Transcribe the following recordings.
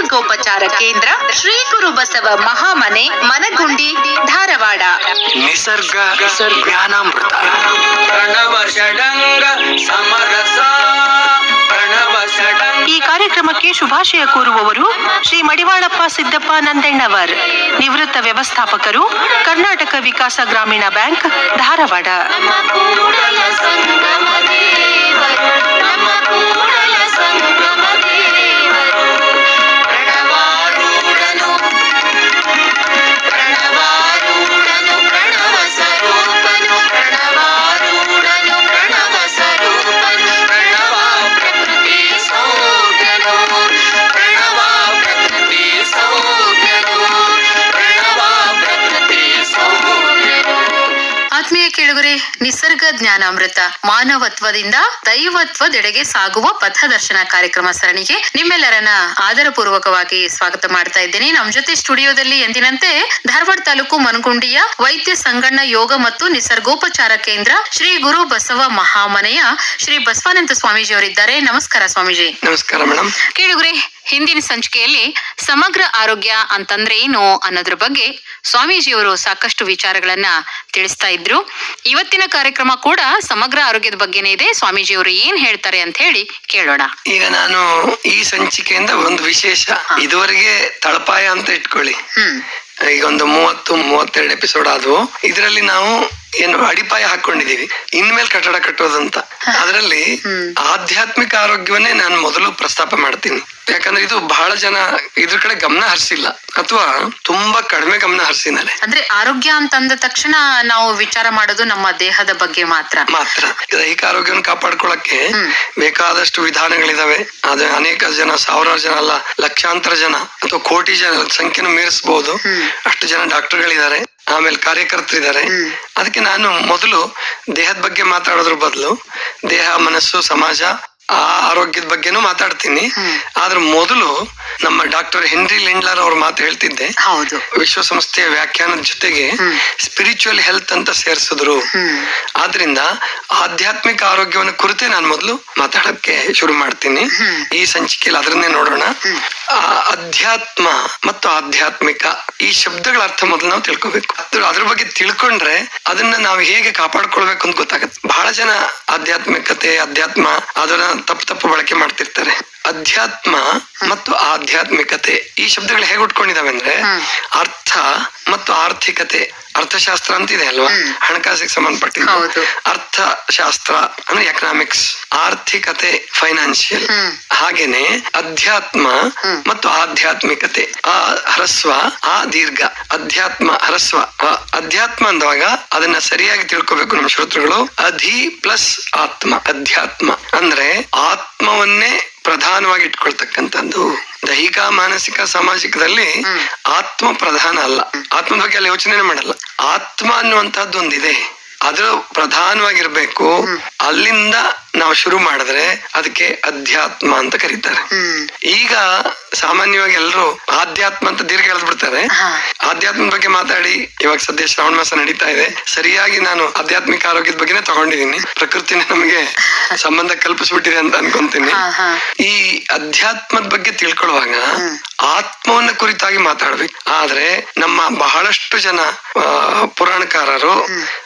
ನಿಸರ್ಗೋಪಚಾರ ಕೇಂದ್ರ ಶ್ರೀ ಗುರು ಬಸವ ಮಹಾಮನೆ ಮನಗುಂಡಿ ಧಾರವಾಡ. ನಿಸರ್ಗ ಜ್ಞಾನಾಮೃತ. ಪ್ರಣವ ಷಡಂಗ ಸಮರಸ ಪ್ರಣವ ಷಡಂಗ ಈ ಕಾರ್ಯಕ್ರಮಕ್ಕೆ ಶುಭಾಶಯ ಕೋರುವವರು ಶ್ರೀ ಮಡಿವಾಳಪ್ಪ ಸಿದ್ದಪ್ಪ ನಂದಣ್ಣವರ್ ನಿವೃತ್ತ ವ್ಯವಸ್ಥಾಪಕರು ಕರ್ನಾಟಕ ವಿಕಾಸ ಗ್ರಾಮೀಣ ಬ್ಯಾಂಕ್ ಧಾರವಾಡ. ನಮ್ಮ ಕೂಡಲ ಸಂಗಮ ದೇವರು ನಮ್ಮ ಕೂಡಲ ಸಂಗಮ ನಿಸರ್ಗ ಜ್ಞಾನಾಮೃತ ಮಾನವತ್ವದಿಂದ ದೈವತ್ವದೆಡೆಗೆ ಸಾಗುವ ಪಥದರ್ಶನ ಕಾರ್ಯಕ್ರಮ ಸರಣಿಗೆ ನಿಮ್ಮೆಲ್ಲರನ್ನ ಆದರಪೂರ್ವಕವಾಗಿ ಸ್ವಾಗತ ಮಾಡ್ತಾ ಇದ್ದೇನೆ. ನಮ್ ಜೊತೆ ಸ್ಟುಡಿಯೋದಲ್ಲಿ ಎಂದಿನಂತೆ ಧಾರವಾಡ ತಾಲೂಕು ಮನಗುಂಡಿಯ ವೈದ್ಯ ಸಂಗಣ್ಣ ಯೋಗ ಮತ್ತು ನಿಸರ್ಗೋಪಚಾರ ಕೇಂದ್ರ ಶ್ರೀ ಗುರು ಬಸವ ಮಹಾಮನೆಯ ಶ್ರೀ ಬಸವಾನಂದ ಸ್ವಾಮೀಜಿ ಅವರಿದ್ದಾರೆ ನಮಸ್ಕಾರ ಸ್ವಾಮೀಜಿ. ನಮಸ್ಕಾರ ಮೇಡಮ್ ಕೇಳುಗರೆ ಹಿಂದಿನ ಸಂಚಿಕೆಯಲ್ಲಿ ಸಮಗ್ರ ಆರೋಗ್ಯ ಅಂತಂದ್ರೆ ಏನು ಅನ್ನೋದ್ರ ಬಗ್ಗೆ ಸ್ವಾಮೀಜಿಯವರು ಸಾಕಷ್ಟು ವಿಚಾರಗಳನ್ನ ತಿಳಿಸ್ತಾ ಇದ್ರು. ಇವತ್ತಿನ ಕಾರ್ಯಕ್ರಮ ಕೂಡ ಸಮಗ್ರ ಆರೋಗ್ಯದ ಬಗ್ಗೆನೇ ಇದೆ. ಸ್ವಾಮೀಜಿಯವರು ಏನ್ ಹೇಳ್ತಾರೆ ಅಂತ ಹೇಳಿ ಕೇಳೋಣ. ಈಗ ನಾನು ಈ ಸಂಚಿಕೆಯಿಂದ ಒಂದು ವಿಶೇಷ ಇದುವರೆಗೆ ತಳಪಾಯ ಅಂತ ಇಟ್ಕೊಳ್ಳಿ. ಹ್ಮ್. ಈಗ ಒಂದು ಮೂವತ್ತು ಮೂವತ್ತೆರಡು ಎಪಿಸೋಡ್ ಆದವು. ಇದರಲ್ಲಿ ನಾವು ಏನು ಅಡಿಪಾಯ ಹಾಕೊಂಡಿದೀವಿ ಇನ್ಮೇಲೆ ಕಟ್ಟಡ ಕಟ್ಟೋದಂತ. ಅದರಲ್ಲಿ ಆಧ್ಯಾತ್ಮಿಕ ಆರೋಗ್ಯವನ್ನೇ ನಾನು ಮೊದಲು ಪ್ರಸ್ತಾಪ ಮಾಡ್ತೀನಿ. ಯಾಕಂದ್ರೆ ಇದು ಬಹಳ ಜನ ಇದ್ರ ಕಡೆ ಗಮನ ಹರಿಸಿಲ್ಲ. ಅಥವಾ ತುಂಬಾ ಕಡಿಮೆ ಗಮನ ಹರಿಸಿದ್ದಾರೆ ಅಂದ್ರೆ ಆರೋಗ್ಯ ಅಂತಂದ ತಕ್ಷಣ ನಾವು ವಿಚಾರ ಮಾಡೋದು ನಮ್ಮ ದೇಹದ ಬಗ್ಗೆ ಮಾತ್ರ. ಮಾತ್ರ. ದೈಹಿಕ ಆರೋಗ್ಯವನ್ನು ಕಾಪಾಡ್ಕೊಳಕ್ಕೆ. ಬೇಕಾದಷ್ಟು ವಿಧಾನಗಳಿದಾವೆ. ಅದೇ ಅನೇಕ ಜನ ಸಾವಿರಾರು ಜನ ಅಲ್ಲ ಲಕ್ಷಾಂತರ ಜನ ಅಥವಾ ಕೋಟಿ ಜನ ಸಂಖ್ಯೆನ ಮೀರಿಸಬಹುದು ಅಷ್ಟು ಜನ ಡಾಕ್ಟರ್ಗಳಿದ್ದಾರೆ ಆಮೇಲೆ ಕಾರ್ಯಕರ್ತರಿದ್ದಾರೆ. ಅದಕ್ಕೆ ನಾನು ಮೊದಲು ದೇಹದ ಬಗ್ಗೆ ಮಾತಾಡೋದ್ರ ಬದಲು ದೇಹ ಮನಸ್ಸು ಸಮಾಜ ಆ ಆರೋಗ್ಯದ ಬಗ್ಗೆನೂ ಮಾತಾಡ್ತೀನಿ. ಆದ್ರೆ ಮೊದಲು ನಮ್ಮ ಡಾಕ್ಟರ್ ಹೆನ್ರಿ ಲಿಂಡ್ಲರ್ ಅವ್ರ ಮಾತು ಹೇಳ್ತಿದ್ದೆ. ಹೌದು. ವಿಶ್ವಸಂಸ್ಥೆಯ ವ್ಯಾಖ್ಯಾನದ ಜೊತೆಗೆ ಸ್ಪಿರಿಚುವಲ್ ಹೆಲ್ತ್ ಅಂತ ಸೇರಿಸಿದ್ರು. ಆದ್ರಿಂದ ಆಧ್ಯಾತ್ಮಿಕ ಆರೋಗ್ಯವನ್ನು ಕುರಿತೇ ನಾನು ಮೊದಲು ಮಾತಾಡಕ್ಕೆ ಶುರು ಮಾಡ್ತೀನಿ. ಈ ಸಂಚಿಕೆಯಲ್ಲಿ ಅದನ್ನೇ ನೋಡೋಣ. ಅಧ್ಯಾತ್ಮ ಮತ್ತು ಆಧ್ಯಾತ್ಮಿಕ ಈ ಶಬ್ದಗಳ ಅರ್ಥ ಮೊದಲು ನಾವು ತಿಳ್ಕೊಬೇಕು. ಅದ್ರ ಅದ್ರ ಬಗ್ಗೆ ತಿಳ್ಕೊಂಡ್ರೆ ಅದನ್ನ ನಾವು ಹೇಗೆ ಕಾಪಾಡ್ಕೊಳ್ಬೇಕು ಅಂತ ಗೊತ್ತಾಗತ್ತೆ. ಬಹಳ ಜನ ಆಧ್ಯಾತ್ಮಿಕತೆ ಅಧ್ಯಾತ್ಮ ಅದನ್ನ ತಪ್ಪು ತಪ್ಪು ಬಳಕೆ ಮಾಡ್ತಿರ್ತಾರೆ. ಅಧ್ಯಾತ್ಮ ಮತ್ತು ಆಧ್ಯಾತ್ಮಿಕತೆ ಈ ಶಬ್ದಗಳು ಹೇಗೆ ಉಟ್ಕೊಂಡಿದಾವೆ ಅಂದ್ರೆ ಅರ್ಥ ಮತ್ತು ಆರ್ಥಿಕತೆ ಅರ್ಥಶಾಸ್ತ್ರ ಅಂತ ಇದೆ ಅಲ್ವಾ ಹಣಕಾಸಿಗೆ ಸಂಬಂಧಪಟ್ಟಿದ್ದು. ಅರ್ಥಶಾಸ್ತ್ರ ಅಂದ್ರೆ ಎಕನಾಮಿಕ್ಸ್ ಆರ್ಥಿಕತೆ ಫೈನಾನ್ಷಿಯಲ್ ಹಾಗೇನೆ ಅಧ್ಯಾತ್ಮ ಮತ್ತು ಆಧ್ಯಾತ್ಮಿಕತೆ. ಆ ಹರಸ್ವ ಆ ದೀರ್ಘ. ಅಧ್ಯಾತ್ಮ ಹರಸ್ವ. ಅಧ್ಯಾತ್ಮ ಅಂದಾಗ ಅದನ್ನ ಸರಿಯಾಗಿ ತಿಳ್ಕೊಬೇಕು ನಮ್ಮ ಶ್ರೋತೃಗಳು. ಅಧಿ ಪ್ಲಸ್ ಆತ್ಮ. ಅಧ್ಯಾತ್ಮ ಅಂದ್ರೆ ಆತ್ಮವನ್ನೇ ಪ್ರಧಾನವಾಗಿ ಇಟ್ಕೊಳ್ತಕ್ಕಂಥದ್ದು ದೈಹಿಕ ಮಾನಸಿಕ ಸಾಮಾಜಿಕದಲ್ಲಿ ಆತ್ಮ ಪ್ರಧಾನ ಅಲ್ಲ. ಆತ್ಮದ ಬಗ್ಗೆ ಅಲ್ಲಿ ಯೋಚನೆ ಮಾಡಲ್ಲ. ಆತ್ಮ ಅನ್ನುವಂತಹದ್ದು ಒಂದಿದೆ ಅದು ಪ್ರಧಾನವಾಗಿರ್ಬೇಕು ಅಲ್ಲಿಂದ ನಾವು ಶುರು ಮಾಡಿದ್ರೆ ಅದಕ್ಕೆ ಅಧ್ಯಾತ್ಮ ಅಂತ ಕರೀತಾರೆ. ಈಗ ಸಾಮಾನ್ಯವಾಗಿ ಎಲ್ಲರೂ ಆಧ್ಯಾತ್ಮ ಅಂತ ದೀರ್ಘ ಬಿಡ್ತಾರೆ. ಆಧ್ಯಾತ್ಮದ ಬಗ್ಗೆ ಮಾತಾಡಿ. ಇವಾಗ ಸದ್ಯ ಶ್ರಾವಣ ಮಾಸ ನಡೀತಾ ಇದೆ. ಸರಿಯಾಗಿ ನಾನು ಆಧ್ಯಾತ್ಮಿಕ ಆರೋಗ್ಯದ ಬಗ್ಗೆನೇ ತಗೊಂಡಿದ್ದೀನಿ. ಪ್ರಕೃತಿನ ನಮಗೆ ಸಂಬಂಧ ಕಲ್ಪಿಸ್ಬಿಟ್ಟಿದೆ ಅಂತ ಅನ್ಕೊಂತೀನಿ. ಈ ಅಧ್ಯಾತ್ಮದ ಬಗ್ಗೆ ತಿಳ್ಕೊಳ್ಳುವಾಗ ಆತ್ಮವನ್ನ ಕುರಿತಾಗಿ ಮಾತಾಡ್ಬೇಕು. ಆದ್ರೆ ನಮ್ಮ ಬಹಳಷ್ಟು ಜನ ಪುರಾಣಕಾರರು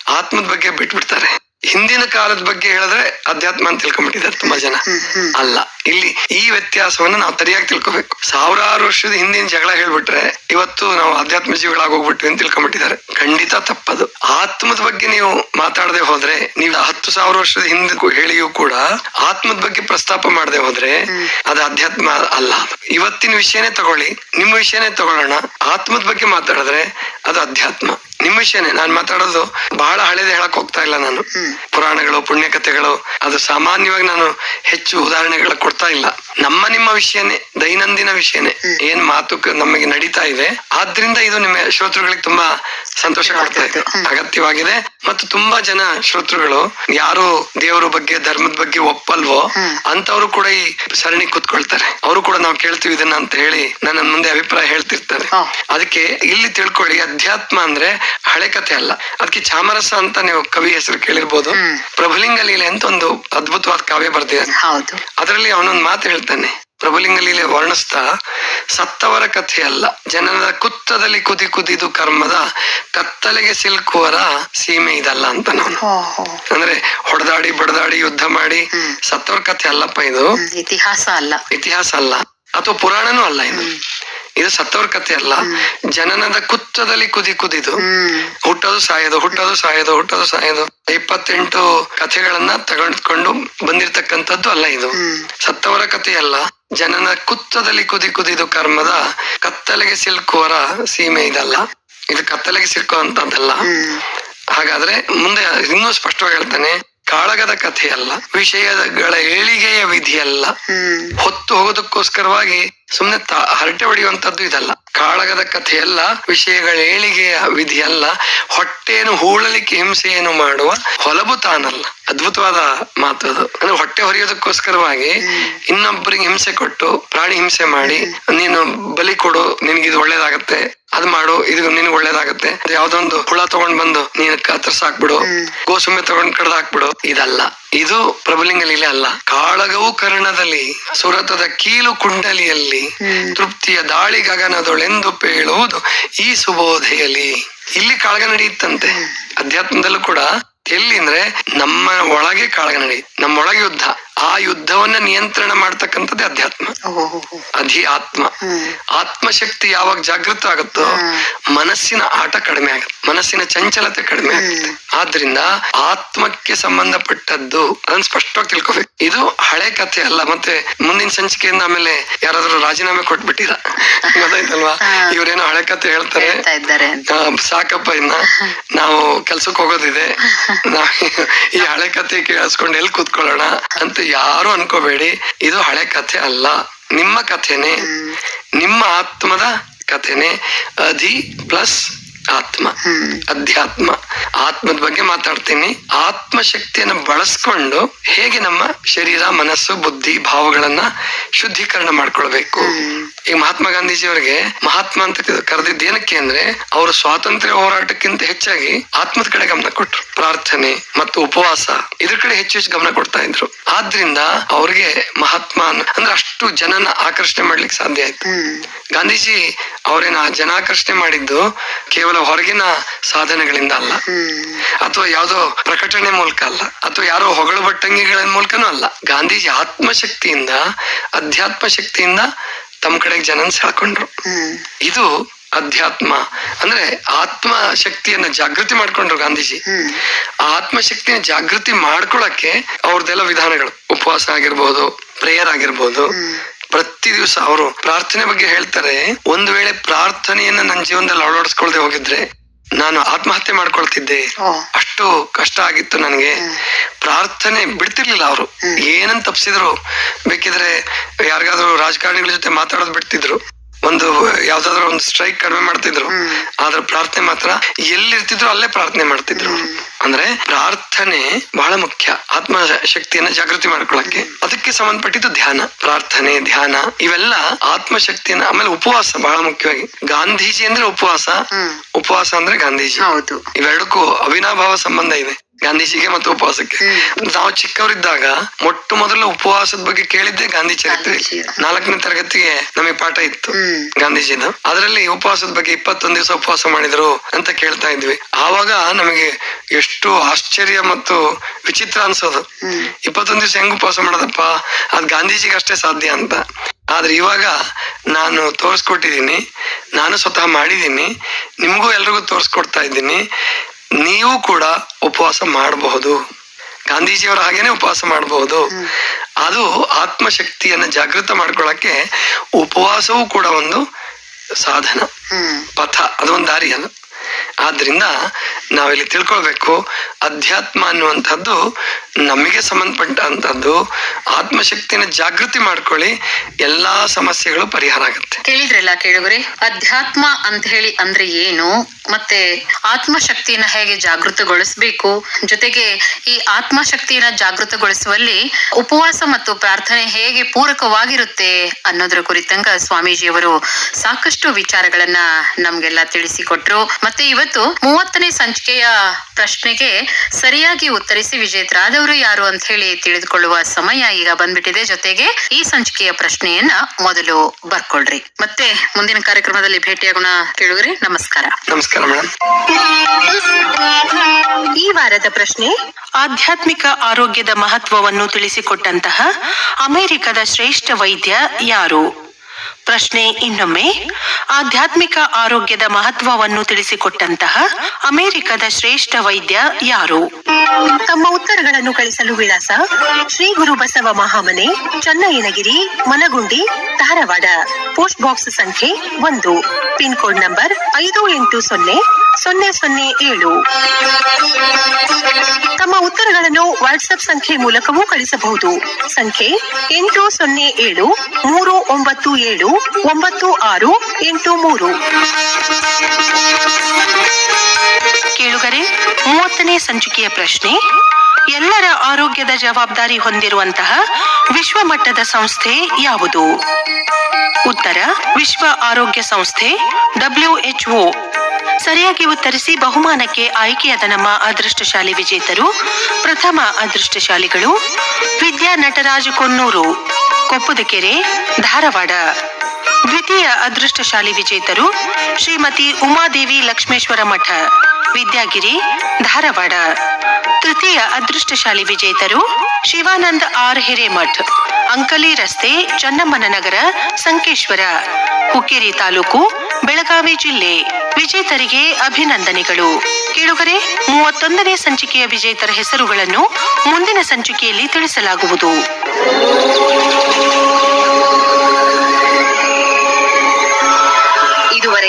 ಆತ್ಮದ ಬಗ್ಗೆ ಬಿಟ್ಬಿಡ್ತಾರೆ. ಹಿಂದಿನ ಕಾಲದ ಬಗ್ಗೆ ಹೇಳಿದ್ರೆ ಅಧ್ಯಾತ್ಮ ಅಂತ ತಿಳ್ಕೊಂಡ್ಬಿಟ್ಟಿದ್ದಾರೆ ತುಂಬಾ ಜನ. ಅಲ್ಲ ಇಲ್ಲಿ ಈ ವ್ಯತ್ಯಾಸವನ್ನ ನಾವು ಸರಿಯಾಗಿ ತಿಳ್ಕೊಬೇಕು. ಸಾವಿರಾರು ವರ್ಷದ ಹಿಂದಿನ ಜಗಳ ಹೇಳ್ಬಿಟ್ರೆ ಇವತ್ತು ನಾವು ಆಧ್ಯಾತ್ಮ ಜೀವಿಗಳಾಗೋಗ್ಬಿಟ್ವಿ ಅಂತ ತಿಳ್ಕೊಂಡ್ಬಿಟ್ಟಿದ್ದಾರೆ. ಖಂಡಿತ ತಪ್ಪದು. ಆತ್ಮದ ಬಗ್ಗೆ ನೀವು ಮಾತಾಡದೆ ಹೋದ್ರೆ ನೀವು ಹತ್ತು ಸಾವಿರ ವರ್ಷದ ಹಿಂದೆ ಹೇಳಿಯೂ ಕೂಡ ಆತ್ಮದ ಬಗ್ಗೆ ಪ್ರಸ್ತಾಪ ಮಾಡದೆ ಹೋದ್ರೆ ಅದು ಅಧ್ಯಾತ್ಮ ಅಲ್ಲ. ಇವತ್ತಿನ ವಿಷಯನೇ ತಗೊಳ್ಳಿ ನಿಮ್ಮ ವಿಷಯನೇ ತಗೊಳ್ಳೋಣ. ಆತ್ಮದ ಬಗ್ಗೆ ಮಾತಾಡಿದ್ರೆ ಅದು ಅಧ್ಯಾತ್ಮ. ನಿಮ್ ವಿಷಯನೇ. ನಾನ್ ಮಾತಾಡೋದು ಬಹಳ ಹಳೇದು ಹೇಳಕ್ ಹೋಗ್ತಾ ಇಲ್ಲ ನಾನು. ಪುರಾಣಗಳು ಪುಣ್ಯಕಥೆಗಳು ಅದು ಸಾಮಾನ್ಯವಾಗಿ ನಾನು ಹೆಚ್ಚು ಉದಾಹರಣೆಗಳು ಕೊಡ್ತಾ ಇಲ್ಲ. ನಮ್ಮ ನಿಮ್ಮ ವಿಷಯನೇ ದೈನಂದಿನ ವಿಷಯನೇ. ಏನ್ ಮಾತು ನಮಗೆ ನಡೀತಾ ಇದೆ ಆದ್ರಿಂದ ಇದು ನಿಮ್ಮ ಶ್ರೋತೃಗಳಿಗೆ ತುಂಬಾ ಸಂತೋಷ ಕೊಡ್ತಾ ಇದೆ. ಅಗತ್ಯವಾಗಿದೆ. ಮತ್ತು ತುಂಬಾ ಜನ ಶ್ರೋತೃಗಳು ಯಾರು ದೇವರ ಬಗ್ಗೆ ಧರ್ಮದ ಬಗ್ಗೆ ಒಪ್ಪಲ್ವೋ ಅಂತವ್ರು ಕೂಡ ಈ ಸರಣಿ ಕೂತ್ಕೊಳ್ತಾರೆ. ಅವರು ಕೂಡ ನಾವು ಕೇಳ್ತೀವಿ ಇದನ್ನ ಅಂತ ಹೇಳಿ ನನ್ನ ಮುಂದೆ ಅಭಿಪ್ರಾಯ ಹೇಳ್ತಿರ್ತಾರೆ. ಅದಕ್ಕೆ ಇಲ್ಲಿ ತಿಳ್ಕೊಳ್ಳಿ ಅಧ್ಯಾತ್ಮ ಅಂದ್ರೆ ಹಳೆ ಕಥೆ ಅಲ್ಲ. ಅದಕ್ಕೆ ಚಾಮರಸ ಅಂತ ನೀವು ಕವಿ ಹೆಸರು ಕೇಳಿರ್ಬೋದು. ಪ್ರಭುಲಿಂಗ ಲೀಲೆ ಅಂತ ಒಂದು ಅದ್ಭುತವಾದ ಕಾವ್ಯ ಬರ್ತಿದ್ದಾನೆ ಅದರಲ್ಲಿ ಅವನೊಂದು ಮಾತು ಹೇಳ್ತಾನೆ. ಪ್ರಭುಲಿಂಗ ಲೀಲೆ ವರ್ಣಿಸ್ತಾ ಸತ್ತವರ ಕಥೆ ಅಲ್ಲ. ಜನರ ಕುತ್ತದಲ್ಲಿ ಕುದಿ ಕುದಿದು ಕರ್ಮದ ಕತ್ತಲೆಗೆ ಸಿಲುಕುವರ ಸೀಮೆ ಇದಲ್ಲ ಅಂತ ನಾನು. ಅಂದ್ರೆ ಹೊಡೆದಾಡಿ ಬಡದಾಡಿ ಯುದ್ಧ ಮಾಡಿ ಸತ್ತವರ ಕಥೆ ಅಲ್ಲಪ್ಪ ಇದು. ಇತಿಹಾಸ ಅಲ್ಲ. ಇತಿಹಾಸ ಅಲ್ಲ. ಅಥವಾ ಪುರಾಣನೂ ಅಲ್ಲ ಇದು. ಇದು ಸತ್ತವರ ಕಥೆ ಅಲ್ಲ. ಜನನದ ಕುತ್ತದಲ್ಲಿ ಕುದಿ ಕುದಿದು. ಹುಟ್ಟೋದು ಸಾಯೋದು ಹುಟ್ಟೋದು ಸಾಯೋದು ಹುಟ್ಟೋದು ಸಾಯೋದು. ಇಪ್ಪತ್ತೆಂಟು ಕಥೆಗಳನ್ನ ತಗೊಂಡ್ಕೊಂಡು ಬಂದಿರತಕ್ಕಂಥದ್ದು ಅಲ್ಲ ಇದು. ಸತ್ತವರ ಕಥೆ ಅಲ್ಲ. ಜನನ ಕುತ್ತದಲ್ಲಿ ಕುದಿ ಕುದಿದು ಕರ್ಮದ ಕತ್ತಲೆಗೆ ಸಿಲ್ಕುವರ ಸೀಮೆ ಇದಲ್ಲ. ಇದು ಕತ್ತಲೆಗೆ ಸಿಲ್ಕುವಂತದ್ದಲ್ಲ. ಹಾಗಾದ್ರೆ ಮುಂದೆ ಇನ್ನೂ ಸ್ಪಷ್ಟವಾಗಿ ಹೇಳ್ತಾನೆ. ಕಾಳಗದ ಕಥೆ ಅಲ್ಲ ವಿಷಯಗಳ ಏಳಿಗೆಯ ವಿಧಿ ಅಲ್ಲ. ಹೊತ್ತು ಹೋಗೋದಕ್ಕೋಸ್ಕರವಾಗಿ ಸುಮ್ನೆ ತ- ಹರಟೆ ಹೊಡೆಯುವಂತದ್ದು ಇದಲ್ಲ. ಕಾಳಗದ ಕಥೆಯಲ್ಲ ವಿಷಯಗಳ ಏಳಿಗೆಯ ವಿಧಿ ಅಲ್ಲ. ಹೊಟ್ಟೆಯನ್ನು ಹೂಳಲಿಕ್ಕೆ ಹಿಂಸೆಯನ್ನು ಮಾಡುವ ಹೊಲಬು ತಾನಲ್ಲ. ಅದ್ಭುತವಾದ ಮಾತು ಅದು. ಅಂದ್ರೆ ಹೊಟ್ಟೆ ಹೊರೆಯೋದಕ್ಕೋಸ್ಕರವಾಗಿ ಇನ್ನೊಬ್ಬರಿಗೆ ಹಿಂಸೆ ಕೊಟ್ಟು ಪ್ರಾಣಿ ಹಿಂಸೆ ಮಾಡಿ ನೀನು ಬಲಿ ಕೊಡು ನಿನಗಿದು ಒಳ್ಳೇದಾಗತ್ತೆ. ಅದ್ ಮಾಡು ಇದು ನಿನ್ಗೆ ಒಳ್ಳೇದಾಗತ್ತೆ. ಯಾವ್ದೋ ಒಂದು ಹುಳ ತಗೊಂಡ್ ಬಂದು ನೀನ್ ಕತ್ತರ್ಸ್ ಹಾಕ್ಬಿಡು ಗೋಸುಮೆ ತಗೊಂಡ್ ಕಡ್ದ ಹಾಕ್ಬಿಡು ಇದಲ್ಲ. ಇದು ಪ್ರಭುಲಿಂಗ ಲೀಲೆ ಅಲ್ಲ. ಕಾಳಗವು ಕರ್ಣದಲ್ಲಿ ಸುರತದ ಕೀಲು ಕುಂಡಲಿಯಲ್ಲಿ ತೃಪ್ತಿಯ ದಾಳಿ ಗಗನದೊಳೆಂದು ಪೇಳುವುದು ಈ ಸುಬೋಧೆಯಲ್ಲಿ. ಇಲ್ಲಿ ಕಾಳಗ ನಡೆಯುತ್ತಂತೆ. ಅಧ್ಯಾತ್ಮದಲ್ಲೂ ಕೂಡ. ಎಲ್ಲಿ ಅಂದ್ರೆ ನಮ್ಮ ಒಳಗೆ ಕಾಳಗ ನಡೆಯುತ್ತೆ. ನಮ್ಮೊಳಗೆ ಯುದ್ಧ. ಆ ಯುದ್ಧವನ್ನ ನಿಯಂತ್ರಣ ಮಾಡ್ತಕ್ಕಂಥದ್ದೇ ಅಧ್ಯಾತ್ಮ. ಅಧಿ ಆತ್ಮ. ಆತ್ಮಶಕ್ತಿ ಯಾವಾಗ ಜಾಗೃತ ಆಗುತ್ತೋ ಮನಸ್ಸಿನ ಆಟ ಕಡಿಮೆ ಆಗುತ್ತೆ. ಮನಸ್ಸಿನ ಚಂಚಲತೆ ಕಡಿಮೆ ಆಗುತ್ತೆ. ಆದ್ರಿಂದ ಆತ್ಮಕ್ಕೆ ಸಂಬಂಧಪಟ್ಟದ್ದು ಅದನ್ನ ಸ್ಪಷ್ಟವಾಗಿ ತಿಳ್ಕೊಬೇಕು. ಇದು ಹಳೆ ಕಥೆ ಅಲ್ಲ. ಮತ್ತೆ ಮುಂದಿನ ಸಂಚಿಕೆಯಿಂದ ಆಮೇಲೆ ಯಾರಾದ್ರೂ ರಾಜೀನಾಮೆ ಕೊಟ್ಬಿಟ್ಟಿರ? ಗೊತ್ತಾಯ್ತಲ್ವಾ? ಇವ್ರೇನೋ ಹಳೆ ಕಥೆ ಹೇಳ್ತಾರೆ. ಸಾಕಪ್ಪ ಇನ್ನ. ನಾವು ಕೆಲ್ಸಕ್ಕೆ ಹೋಗೋದಿದೆ. ನಾವ್ ಈ ಹಳೆ ಕಥೆ ಕೇಳಿಸ್ಕೊಂಡು ಎಲ್ಲಿ ಕೂತ್ಕೊಳ್ಳೋಣ ಅಂತ ಯಾರು ಅನ್ಕೋಬೇಡಿ. ಇದು ಹಳೆ ಕಥೆ ಅಲ್ಲ. ನಿಮ್ಮ ಕಥೆನೆ. ನಿಮ್ಮ ಆತ್ಮದ ಕಥೆನೆ. ಅಧಿ ಪ್ಲಸ್ ಆತ್ಮ. ಅಧ್ಯಾತ್ಮ. ಆತ್ಮದ ಬಗ್ಗೆ ಮಾತಾಡ್ತೀನಿ. ಆತ್ಮಶಕ್ತಿಯನ್ನು ಬಳಸ್ಕೊಂಡು ಹೇಗೆ ನಮ್ಮ ಶರೀರ ಮನಸ್ಸು ಬುದ್ಧಿ ಭಾವಗಳನ್ನ ಶುದ್ಧೀಕರಣ ಮಾಡ್ಕೊಳ್ಬೇಕು? ಈಗ ಮಹಾತ್ಮ ಗಾಂಧೀಜಿಯವರಿಗೆ ಮಹಾತ್ಮ ಅಂತ ಕರೆದಿದ್ದು ಏನಕ್ಕೆ ಅಂದ್ರೆ ಅವರು ಸ್ವಾತಂತ್ರ್ಯ ಹೋರಾಟಕ್ಕಿಂತ ಹೆಚ್ಚಾಗಿ ಆತ್ಮದ ಕಡೆ ಗಮನ ಕೊಟ್ರು. ಪ್ರಾರ್ಥನೆ ಮತ್ತು ಉಪವಾಸ ಇದ್ರ ಕಡೆ ಹೆಚ್ಚು ಹೆಚ್ಚು ಗಮನ ಕೊಡ್ತಾ ಇದ್ರು. ಆದ್ರಿಂದ ಅವ್ರಿಗೆ ಮಹಾತ್ಮ ಅಂದ್ರೆ ಅಷ್ಟು ಜನನ ಆಕರ್ಷಣೆ ಮಾಡ್ಲಿಕ್ಕೆ ಸಾಧ್ಯ ಆಯ್ತು. ಗಾಂಧೀಜಿ ಅವರೇನ ಜನ ಆಕರ್ಷಣೆ ಮಾಡಿದ್ದು ಕೇವಲ ಹೊರಗಿನ ಸಾಧನೆಗಳಿಂದ ಅಲ್ಲ. ಅಥವಾ ಯಾವುದೋ ಪ್ರಕಟಣೆ ಮೂಲಕ ಅಲ್ಲ. ಅಥವಾ ಯಾರೋ ಹೊಗಳ ಬಟ್ಟಂಗಿಗಳ ಮೂಲಕನೂ ಅಲ್ಲ. ಗಾಂಧೀಜಿ ಆತ್ಮಶಕ್ತಿಯಿಂದ ಅಧ್ಯಾತ್ಮ ಶಕ್ತಿಯಿಂದ ತಮ್ಮ ಕಡೆಗೆ ಜನನ್ ಸೆಳ್ಕೊಂಡ್ರು ಇದು ಅಧ್ಯಾತ್ಮ. ಅಂದ್ರೆ ಆತ್ಮ ಶಕ್ತಿಯನ್ನ ಜಾಗೃತಿ ಮಾಡ್ಕೊಂಡ್ರು ಗಾಂಧೀಜಿ. ಆತ್ಮ ಶಕ್ತಿಯನ್ನ ಜಾಗೃತಿ ಮಾಡ್ಕೊಳಕ್ಕೆ ಅವ್ರದ್ದೆಲ್ಲ ವಿಧಾನಗಳು. ಉಪವಾಸ ಆಗಿರ್ಬೋದು ಪ್ರೇಯರ್ ಆಗಿರ್ಬೋದು. ಪ್ರತಿ ದಿವಸ ಅವರು ಪ್ರಾರ್ಥನೆ ಬಗ್ಗೆ ಹೇಳ್ತಾರೆ. ಒಂದು ವೇಳೆ ಪ್ರಾರ್ಥನೆಯನ್ನ ನನ್ನ ಜೀವನದಲ್ಲಿ ಅಳವಡಿಸ್ಕೊಳ್ದೆ ಹೋಗಿದ್ರೆ ನಾನು ಆತ್ಮಹತ್ಯೆ ಮಾಡ್ಕೊಳ್ತಿದ್ದೆ. ಅಷ್ಟು ಕಷ್ಟ ಆಗಿತ್ತು ನನಗೆ. ಪ್ರಾರ್ಥನೆ ಬಿಡ್ತಿರ್ಲಿಲ್ಲ ಅವರು. ಏನಂತ ತಪ್ಸಿದ್ರು. ಬೇಕಿದ್ರೆ ಯಾರಿಗಾದ್ರೂ ರಾಜಕಾರಣಿಗಳ ಜೊತೆ ಮಾತಾಡೋದು ಬಿಡ್ತಿದ್ರು. ಒಂದು ಯಾವ್ದಾದ್ರು ಒಂದು ಸ್ಟ್ರೈಕ್ ಕಡಿಮೆ ಮಾಡ್ತಿದ್ರು. ಆದ್ರೆ ಪ್ರಾರ್ಥನೆ ಮಾತ್ರ ಎಲ್ಲಿರ್ತಿದ್ರು ಅಲ್ಲೇ ಪ್ರಾರ್ಥನೆ ಮಾಡ್ತಿದ್ರು. ಅಂದ್ರೆ ಪ್ರಾರ್ಥನೆ ಬಹಳ ಮುಖ್ಯ. ಆತ್ಮ ಶಕ್ತಿಯನ್ನ ಜಾಗೃತಿ ಮಾಡ್ಕೊಳಕ್ಕೆ. ಅದಕ್ಕೆ ಸಂಬಂಧಪಟ್ಟಿದ್ದು ಧ್ಯಾನ ಪ್ರಾರ್ಥನೆ ಧ್ಯಾನ. ಇವೆಲ್ಲ ಆತ್ಮಶಕ್ತಿಯನ್ನ ಆಮೇಲೆ ಉಪವಾಸ ಬಹಳ ಮುಖ್ಯವಾಗಿ. ಗಾಂಧೀಜಿ ಅಂದ್ರೆ ಉಪವಾಸ. ಉಪವಾಸ ಅಂದ್ರೆ ಗಾಂಧೀಜಿ. ಹೌದು. ಇವೆರಡಕ್ಕೂ ಅವಿನಾಭಾವ ಸಂಬಂಧ ಇದೆ. ಗಾಂಧೀಜಿಗೆ ಮತ್ತು ಉಪವಾಸಕ್ಕೆ. ನಾವು ಚಿಕ್ಕವರಿದ್ದಾಗ ಮೊಟ್ಟ ಮೊದಲು ಉಪವಾಸದ ಬಗ್ಗೆ ಕೇಳಿದ್ದೆ ಗಾಂಧಿ ಚರಿತ್ರೆ. ನಾಲ್ಕನೇ ತರಗತಿಗೆ ನಮಗೆ ಪಾಠ ಇತ್ತು ಗಾಂಧೀಜಿನ ಅದರಲ್ಲಿ ಉಪವಾಸದ ಬಗ್ಗೆ ಇಪ್ಪತ್ತೊಂದು ದಿವಸ ಉಪವಾಸ ಮಾಡಿದ್ರು ಅಂತ ಕೇಳ್ತಾ ಇದ್ವಿ. ಆವಾಗ ನಮಗೆ ಎಷ್ಟು ಆಶ್ಚರ್ಯ ಮತ್ತು ವಿಚಿತ್ರ ಅನ್ಸೋದು. ಇಪ್ಪತ್ತೊಂದು ದಿವಸ ಹೆಂಗ್ ಉಪವಾಸ ಮಾಡೋದಪ್ಪ? ಅದ್ ಗಾಂಧೀಜಿಗೆ ಅಷ್ಟೇ ಸಾಧ್ಯ ಅಂತ. ಆದ್ರೆ ಇವಾಗ ನಾನು ತೋರಿಸ್ಕೊಟ್ಟಿದ್ದೀನಿ ನಾನು ಸ್ವತಃ ಮಾಡಿದ್ದೀನಿ ನಿಮಗೂ ಎಲ್ರಿಗೂ ತೋರಿಸ್ಕೊಡ್ತಾ ಇದ್ದೀನಿ. ನೀವು ಕೂಡ ಉಪವಾಸ ಮಾಡಬಹುದು. ಗಾಂಧೀಜಿಯವರ ಹಾಗೇನೆ ಉಪವಾಸ ಮಾಡಬಹುದು. ಅದು ಆತ್ಮಶಕ್ತಿಯನ್ನು ಜಾಗೃತ ಮಾಡ್ಕೊಳ್ಳಕ್ಕೆ ಉಪವಾಸವೂ ಕೂಡ ಒಂದು ಸಾಧನ. ಹ್ಮ್. ಪಥ. ಅದೊಂದು ದಾರಿ ಅಲ್ಲ. ಆದ್ರಿಂದ ನಾವಿಲ್ಲಿ ತಿಳ್ಕೊಳ್ಬೇಕು, ಅಧ್ಯಾತ್ಮ ಅನ್ನುವಂಥದ್ದು ನಮಗೆ ಸಂಬಂಧಪಟ್ಟಂಥದ್ದು ಆತ್ಮಶಕ್ತಿನ ಜಾಗೃತಿ ಮಾಡ್ಕೊಳ್ಳಿ, ಎಲ್ಲಾ ಸಮಸ್ಯೆಗಳು ಪರಿಹಾರ ಆಗುತ್ತೆ. ಕೇಳಿದ್ರಲ್ಲ ಕೇಳಿದ್ರಿ ಅಧ್ಯಾತ್ಮ ಅಂತ ಹೇಳಿ ಅಂದ್ರೆ ಏನು? ಮತ್ತೆ ಆತ್ಮಶಕ್ತಿಯನ್ನ ಹೇಗೆ ಜಾಗೃತಗೊಳಿಸಬೇಕು? ಜೊತೆಗೆ ಈ ಆತ್ಮಶಕ್ತಿಯನ್ನ ಜಾಗೃತಗೊಳಿಸುವಲ್ಲಿ ಉಪವಾಸ ಮತ್ತು ಪ್ರಾರ್ಥನೆ ಹೇಗೆ ಪೂರಕವಾಗಿರುತ್ತೆ ಅನ್ನೋದ್ರ ಕುರಿತಂಗ ಸ್ವಾಮೀಜಿಯವರು ಸಾಕಷ್ಟು ವಿಚಾರಗಳನ್ನ ನಮ್ಗೆಲ್ಲ ತಿಳಿಸಿಕೊಟ್ರು. ಮತ್ತೆ ಇವತ್ತು ಮೂವತ್ತನೇ ಸಂಚಿಕೆಯ ಪ್ರಶ್ನೆಗೆ ಸರಿಯಾಗಿ ಉತ್ತರಿಸಿ ವಿಜೇತರಾದವರು ಯಾರು ಅಂತ ಹೇಳಿ ತಿಳಿದುಕೊಳ್ಳುವ ಸಮಯ ಈಗ ಬಂದ್ಬಿಟ್ಟಿದೆ. ಜೊತೆಗೆ ಈ ಸಂಚಿಕೆಯ ಪ್ರಶ್ನೆಯನ್ನ ಮೊದಲು ಬರ್ಕೊಳ್ರಿ. ಮತ್ತೆ ಮುಂದಿನ ಕಾರ್ಯಕ್ರಮದಲ್ಲಿ ಭೇಟಿಯಾಗೋಣ ಕೇಳುಗರೆ ನಮಸ್ಕಾರ. ನಮಸ್ಕಾರ ಮೇಡಮ್ ಈ ವಾರದ ಪ್ರಶ್ನೆ ಆಧ್ಯಾತ್ಮಿಕ ಆರೋಗ್ಯದ ಮಹತ್ವವನ್ನು ತಿಳಿಸಿಕೊಟ್ಟಂತಹ ಅಮೆರಿಕದ ಶ್ರೇಷ್ಠ ವೈದ್ಯ ಯಾರು? ಪ್ರಶ್ನೆ ಇನ್ನೊಮ್ಮೆ. ಆಧ್ಯಾತ್ಮಿಕ ಆರೋಗ್ಯದ ಮಹತ್ವವನ್ನು ತಿಳಿಸಿಕೊಟ್ಟಂತಹ ಅಮೆರಿಕದ ಶ್ರೇಷ್ಠ ವೈದ್ಯ ಯಾರು? ತಮ್ಮ ಉತ್ತರಗಳನ್ನು ಕಳಿಸಲು ವಿಳಾಸ ಶ್ರೀ ಗುರು ಬಸವ ಮಹಾಮನೆ, ಚನ್ನಯ್ಯನಗಿರಿ, ಮನಗುಂಡಿ, ಧಾರವಾಡ. ಪೋಸ್ಟ್ ಬಾಕ್ಸ್ ಸಂಖ್ಯೆ ಒಂದು. ಪಿನ್ ಕೋಡ್ ನಂಬರ್ ಐದು ಎಂಟು ಸೊನ್ನೆ ಸೊನ್ನೆ ಸೊನ್ನೆ ಏಳು. ತಮ್ಮ ಉತ್ತರಗಳನ್ನು ವಾಟ್ಸ್ಆಪ್ ಸಂಖ್ಯೆ ಮೂಲಕವೂ ಕಳಿಸಬಹುದು. ಸಂಖ್ಯೆ ಎಂಟು ಸೊನ್ನೆ ಏಳು ಮೂರು ಒಂಬತ್ತು ಏಳು ಒಂಬತ್ತು ಆರು ಎಂಟು ಮೂರು. ಕೇಳುಗರೆ, ಮೂವತ್ತನೇ ಸಂಚಿಕೆಯ ಪ್ರಶ್ನೆ. ಎಲ್ಲರ ಆರೋಗ್ಯದ ಜವಾಬ್ದಾರಿ ಹೊಂದಿರುವಂತಹ ವಿಶ್ವಮಟ್ಟದ ಸಂಸ್ಥೆ ಯಾವುದು? ಉತ್ತರ, ವಿಶ್ವ ಆರೋಗ್ಯ ಸಂಸ್ಥೆ ಡಬ್ಲ್ಯೂಎಚ್ಒ ಸರಿಯಾಗಿ ಉತ್ತರಿಸಿ ಬಹುಮಾನಕ್ಕೆ ಆಯ್ಕೆಯಾದ ನಮ್ಮ ಅದೃಷ್ಟಶಾಲಿ ವಿಜೇತರು, ಪ್ರಥಮ ಅದೃಷ್ಟಶಾಲಿಗಳು, ವಿದ್ಯಾ ನಟರಾಜ ಕೊನ್ನೂರು, ಕೊಪ್ಪದಕೆರೆ, ಧಾರವಾಡ. ದ್ವಿತೀಯ ಅದೃಷ್ಟಶಾಲಿ ವಿಜೇತರು ಶ್ರೀಮತಿ ಉಮಾದೇವಿ ಲಕ್ಷ್ಮೇಶ್ವರ ಮಠ, ವಿದ್ಯಾಗಿರಿ, ಧಾರವಾಡ. ತೃತೀಯ ಅದೃಷ್ಟಶಾಲಿ ವಿಜೇತರು ಶಿವಾನಂದ ಆರ್ ಹಿರೇಮಠ್, ಅಂಕಲಿ ರಸ್ತೆ, ಚನ್ನಮ್ಮನ ನಗರ, ಸಂಕೇಶ್ವರ. ಹುಕ್ಕೇರಿ ತಾಲೂಕು, ಬೆಳಗಾವಿ ಜಿಲ್ಲೆ. ವಿಜೇತರಿಗೆ ಅಭಿನಂದನೆಗಳು. ಕೇಳುಗರೆ, ಮೂವತ್ತೊಂದನೇ ಸಂಚಿಕೆಯ ವಿಜೇತರ ಹೆಸರುಗಳನ್ನು ಮುಂದಿನ ಸಂಚಿಕೆಯಲ್ಲಿ ತಿಳಿಸಲಾಗುವುದು.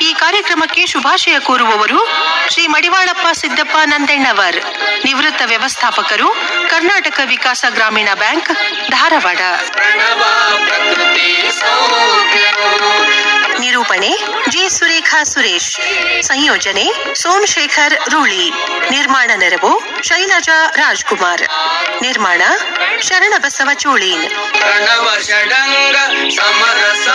ಈ ಕಾರ್ಯಕ್ರಮಕ್ಕೆ ಶುಭಾಶಯ ಕೋರುವವರು ಶ್ರೀ ಮಡಿವಾಳಪ್ಪ ಸಿದ್ದಪ್ಪ ನಂದಣ್ಣವರ್, ನಿವೃತ್ತ ವ್ಯವಸ್ಥಾಪಕರು, ಕರ್ನಾಟಕ ವಿಕಾಸ ಗ್ರಾಮೀಣ ಬ್ಯಾಂಕ್, ಧಾರವಾಡ. ನಿರೂಪಣೆ ಜಿ ಸುರೇಖಾ ಸುರೇಶ್, ಸಂಯೋಜನೆ ಸೋಮಶೇಖರ್ ರೂಳಿ, ನಿರ್ಮಾಣ ನೆರವು ಶೈಲಜಾ ರಾಜ್ಕುಮಾರ್, ನಿರ್ಮಾಣ ಶರಣಬಸವ ಚೋಳೀನ್. ಸಮರಸ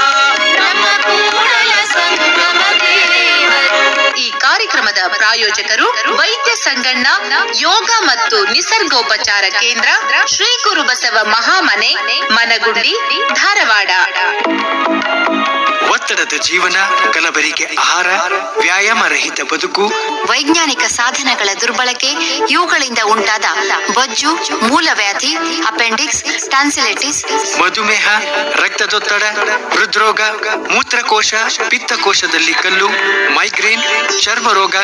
ಈ ಕಾರ್ಯಕ್ರಮದ ಪ್ರಾಯೋಜಕರು ವೈದ್ಯ ಸಂಗಣ್ಣ ಯೋಗ ಮತ್ತು ನಿಸರ್ಗೋಪಚಾರ ಕೇಂದ್ರ ಶ್ರೀ ಗುರುಬಸವ ಮಹಾಮನೆ ಮನಗುಂಡಿ ಧಾರವಾಡ. ಜೀವನ ಕಲಬರಿಕೆ ಆಹಾರ ವ್ಯಾಯಾಮ ರಹಿತ ಬದುಕು. ವೈಜ್ಞಾನಿಕ ಸಾಧನಗಳ ದುರ್ಬಳಕೆ ಇವುಗಳಿಂದ ಉಂಟಾದ ಬೊಜ್ಜು ಮೂಲವ್ಯಾಧಿ ಅಪೆಂಡಿಕ್ಸ್ ಟಾನ್ಸಿಲೈಟಿಸ್. ಮಧುಮೇಹ ರಕ್ತದೊತ್ತಡ ಹೃದ್ರೋಗ ಮೂತ್ರಕೋಶ ಪಿತ್ತಕೋಶದಲ್ಲಿ ಕಲ್ಲು ಮೈಗ್ರೇನ್ ಚರ್ಮ ರೋಗ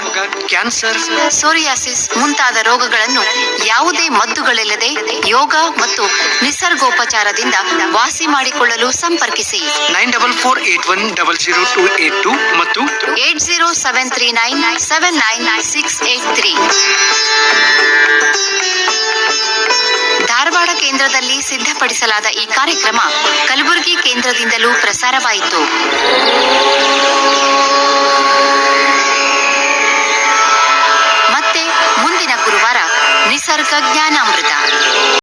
ಕ್ಯಾನ್ಸರ್. ಸೋರಿಯಾಸಿಸ್ ಮುಂತಾದ ರೋಗಗಳನ್ನು ಯಾವುದೇ ಮದ್ದುಗಳಿಲ್ಲದೆ ಯೋಗ ಮತ್ತು ನಿಸರ್ಗೋಪಚಾರದಿಂದ ವಾಸಿ ಮಾಡಿಕೊಳ್ಳಲು ಸಂಪರ್ಕಿಸಿ. Nine double four eight one double zero two eight two ಮತ್ತು eight zero seven three nine seven nine six eight three. Dharwad ಕೇಂದ್ರದಲ್ಲಿ ಸಿದ್ಧಪಡಿಸಲಾದ ಈ ಕಾರ್ಯಕ್ರಮ ಕಲಬುರಗಿ ಕೇಂದ್ರದಿಂದಲೂ ಪ್ರಸಾರವಾಯಿತು. ಮತ್ತೆ ಮುಂದಿನ ಗುರುವಾರ ನಿಸರ್ಗ ಜ್ಞಾನಾಮೃತ